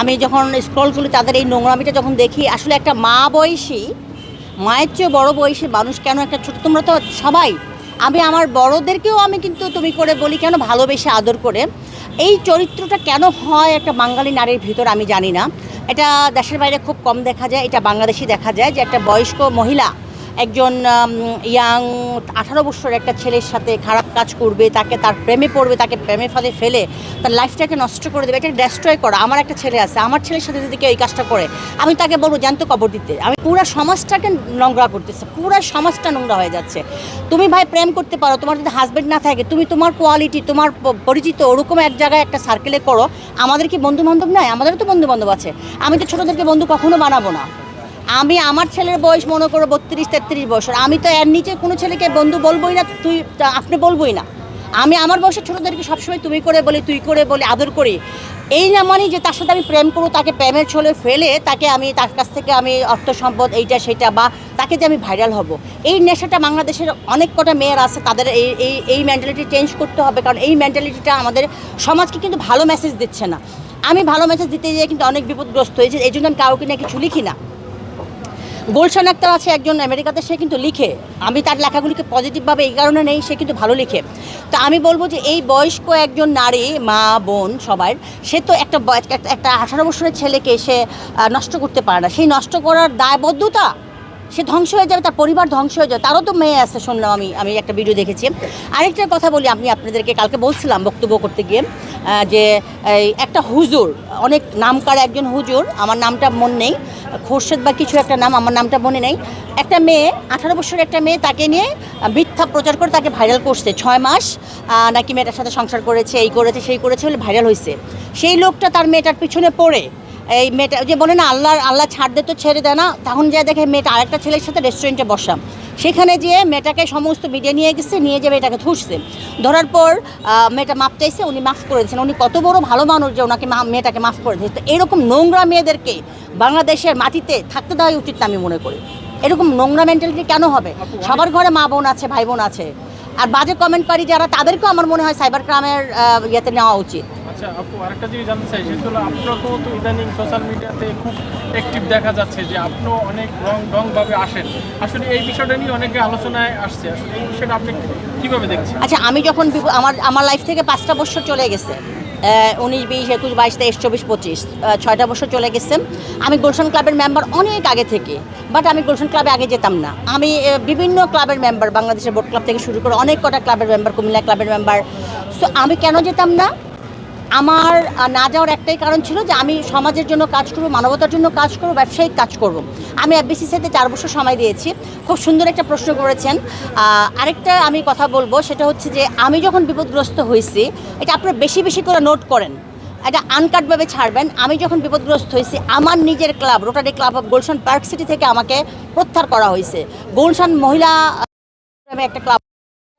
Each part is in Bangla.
আমি যখন স্ক্রল করি, তাদের এই নোংরামিটা যখন দেখি, আসলে একটা মা বয়সী, মায়ের চেয়ে বড় বয়সী মানুষ কেন একটা ছোট? তোমরা তো সবাই। আমি আমার বড়দেরকেও আমি কিন্তু তুমি করে বলি, কেন ভালোবেসে আদর করে। এই চরিত্রটা কেন হয় একটা বাঙালি নারীর ভিতর আমি জানি না। এটা দেশের বাইরে খুব কম দেখা যায়, এটা বাংলাদেশি দেখা যায় যে একটা বয়স্ক মহিলা একজন ইয়াং আঠারো বছরের একটা ছেলের সাথে খারাপ কাজ করবে, তাকে তার প্রেমে পড়বে, তাকে প্রেমে ফাঁদে ফেলে, তার লাইফটাকে নষ্ট করে দেবে এটা ডেস্ট্রয় করা। আমার একটা ছেলে আছে, আমার ছেলের সাথে যদি কেউ এই কাজটা করে, আমি তাকে বলব, জ্যান্ত কবর দিতে। আমি পুরো সমাজটাকে নোংরা করতেছে, পুরো সমাজটা নোংরা হয়ে যাচ্ছে। তুমি ভাই প্রেম করতে পারো, তোমার যদি হাজব্যান্ড না থাকে, তুমি তোমার কোয়ালিটি তোমার পরিচিত ওরকম এক জায়গায় একটা সার্কেলে করো, আমাদের কি বন্ধু বান্ধব নাই? আমাদেরও তো বন্ধু বান্ধব আছে। আমি তো ছোটোদেরকে বন্ধু কখনো বানাবো না। আমি আমার ছেলের বয়স মনে করো বত্রিশ, তেত্রিশ বছর। আমি তো এর নিচে কোনো ছেলেকে বন্ধু বলবোই না, তুই আপনি বলবোই না। আমি আমার বয়সের ছোটোদেরকে সবসময় তুমি করে বলি, তুই করে বলি, আদর করি। এই না মানে যে তার সাথে আমি প্রেম করব, তাকে প্রেমের ছলে ফেলে তাকে আমি তার কাছ থেকে আমি অর্থ সম্পদ এইটা সেটা বা তাকে যে আমি ভাইরাল হব। এই নেশাটা বাংলাদেশের অনেক কটা মেয়ের আছে, তাদের এই এই এই মেন্টালিটি চেঞ্জ করতে হবে, কারণ এই মেন্টালিটিটা আমাদের সমাজকে কিন্তু ভালো মেসেজ দিচ্ছে না। আমি ভালো মেসেজ দিতে গিয়ে কিন্তু অনেক বিপদগ্রস্ত হয়েছি, এই জন্য আমি কাউকে নিয়ে কিছু লিখি না। গুলশান আক্তার আছে একজন আমেরিকাতে, সে কিন্তু লিখে। আমি তার লেখাগুলিকে পজিটিভভাবে এই কারণে নেই, সে কিন্তু ভালো লিখে। তো আমি বলব যে এই বয়স্ক একজন নারী, মা, বোন সবার সে তো একটা একটা- আঠারো বছরের ছেলেকে সে নষ্ট করতে পারে না। সেই নষ্ট করার দায়বদ্ধতা, সে ধ্বংস হয়ে যাবে, তার পরিবার ধ্বংস হয়ে যাবে, তারও তো মেয়ে আছে, শুনলাম আমি আমি একটা ভিডিও দেখেছি। আরেকটা কথা বলি, আমি আপনাদেরকে কালকে বলছিলাম বক্তব্য করতে গিয়ে যে একটা হুজুর, অনেক নামকার একজন হুজুর, আমার নামটা মন নেই খোরশেদ বা কিছু একটা নাম, আমার নামটা মনে নেই। একটা মেয়ে, আঠারো বছরের একটা মেয়ে তাকে নিয়ে মিথ্যা প্রচার করে তাকে ভাইরাল করছে। ছয় মাস নাকি মেয়েটার সাথে সংসার করেছে, এই করেছে, সেই করেছে বলে ভাইরাল হয়েছে সেই লোকটা তার মেয়েটার পিছনে পড়ে। এই মেয়েটা, যে বলে না আল্লাহ আল্লাহ ছাড় দে তো, ছেড়ে দেয় না, তখন যা দেখে মেয়েটা আরেকটা ছেলের সাথে রেস্টুরেন্টে বসা সেখানে যেয়ে মেয়েটাকে সমস্ত মিডিয়া নিয়ে গেছে, নিয়ে যাবে এটাকে ধুসছে ধরার পর মেয়েটা মাপ চাইছে, উনি মাফ করে দিয়েছেন। উনি কত বড় ভালো মানুষ যে ওনাকে মেয়েটাকে মাফ করে দিয়েছে। তো এরকম নোংরা মেয়েদেরকে বাংলাদেশের মাটিতে থাকতে দেওয়াই উচিত আমি মনে করি। এরকম নোংরা মেন্টালিটি কেন হবে? সবার ঘরে মা বোন আছে, ভাই বোন আছে। আর বাজে কমেন্টকারী যারা, তাদেরকেও আমার মনে হয় সাইবার ক্রাইমের ইয়েতে নেওয়া উচিত। আচ্ছা আপু, আরেকটা জিনিস জানতে চাই, সেটা আপনাকেও তো ইদানিং সোশ্যাল মিডিয়াতে খুব অ্যাক্টিভ দেখা যাচ্ছে যে আপনিও অনেক রং রংভাবে আসেন। আসলে এই বিষয়টা নিয়ে অনেকে আলোচনায় আসছে। আসলে এই বিষয়টা আপনি কীভাবে দেখছেন? আচ্ছা আমি যখন আমার আমার লাইফ থেকে পাঁচটা বছর চলে গেছে। উনিশ, বিশ, একুশ, বাইশ, তেইশ, চব্বিশ, পঁচিশ ছয়টা বছর চলে গেছে। আমি গুলশান ক্লাবের মেম্বার অনেক আগে থেকে বাট আমি গুলশান ক্লাবে আগে যেতাম না। আমি বিভিন্ন ক্লাবের মেম্বার বাংলাদেশের বোর্ড ক্লাব থেকে শুরু করে অনেক কটা ক্লাবের মেম্বার কুমিল্লা ক্লাবের মেম্বার সো আমি কেন যেতাম না? আমার না যাওয়ার একটাই কারণ ছিল যে আমি সমাজের জন্য কাজ করব, মানবতার জন্য কাজ করব, ব্যবসায়িক কাজ করব। আমি এফবিসিসিতে চার বছর সময় দিয়েছি। খুব সুন্দর একটা প্রশ্ন করেছেন। আরেকটা আমি কথা বলব, সেটা হচ্ছে যে আমি যখন বিপদগ্রস্ত হয়েছি, এটা আপনারা বেশি বেশি করে নোট করেন। এটা আনকাটভাবে ছাড়বেন। আমি যখন বিপদগ্রস্ত হয়েছি, আমার নিজের club Rotary club of Gulshan park city থেকে আমাকে প্রত্যাহার করা হয়েছে। গুলশান মহিলা একটা ক্লাব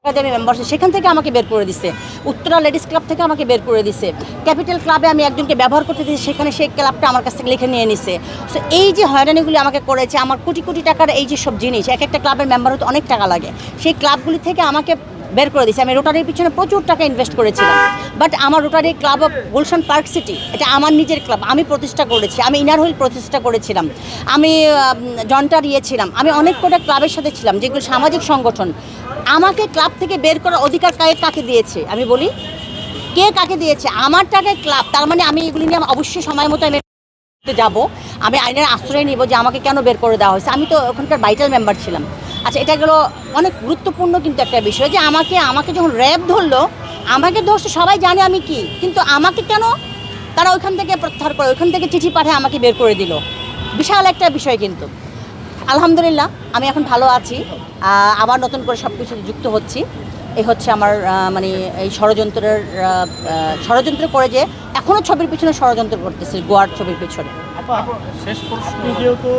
একাডেমি মেম্বারশিপ সেখান থেকে আমাকে বের করে দিছে। উত্তরা লেডিস ক্লাব থেকে আমাকে বের করে দিছে। ক্যাপিটাল ক্লাবে আমি একজনকে ব্যবহার করতে দিয়েছি, সেখানে সেই ক্লাবটা আমার কাছ থেকে লিখে নিয়ে নিছে। সো এই যে হয়রানিগুলি আমাকে করেছে, আমার কোটি কোটি টাকার এই যে সব জিনিস, এক একটা ক্লাবের মেম্বার হতে অনেক টাকা লাগে। সেই ক্লাবগুলি থেকে আমাকে বের করে দিয়েছে। আমি রোটারির পিছনে প্রচুর টাকা ইনভেস্ট করেছিলাম। বাট আমার Rotary club of Gulshan park city এটা আমার নিজের ক্লাব আমি প্রতিষ্ঠা করেছি, আমি ইনার হুইল প্রতিষ্ঠা করেছিলাম। আমি জন্টার ইয়ে ছিলাম আমি অনেক কটা ক্লাবের সাথে ছিলাম, যেগুলো সামাজিক সংগঠন। আমাকে ক্লাব থেকে বের করার অধিকার কাকে কাকে দিয়েছে? আমি বলি, কে কাকে দিয়েছে? আমার টাকায় ক্লাব তার মানে আমি এগুলি নিয়ে অবশ্যই সময় মতো আমি যাব। আমি আইনের আশ্রয় নিব যে আমাকে কেন বের করে দেওয়া হয়েছে। আমি তো ওখানকার ভাইটাল মেম্বার ছিলাম। আচ্ছা এটা গেলো অনেক গুরুত্বপূর্ণ কিন্তু একটা বিষয় যে আমাকে আমাকে যখন র্যাব ধরলো, আমাকে ধরছে, সবাই জানে আমি কি, কিন্তু আমাকে কেন তারা ওইখান থেকে প্রত্যাহার করে, ওইখান থেকে চিঠি পাঠিয়ে আমাকে বের করে দিল? বিশাল একটা বিষয় কিন্তু। আলহামদুলিল্লাহ, আমি এখন ভালো আছি। আবার নতুন করে সব কিছু যুক্ত হচ্ছি। এই হচ্ছে আমার মানে এই ষড়যন্ত্রের ষড়যন্ত্র করে যে এখনও ছবির পিছনে ষড়যন্ত্র করতেছে, গোয়ার ছবির পিছনে। শেষ প্রশ্ন। যেহেতু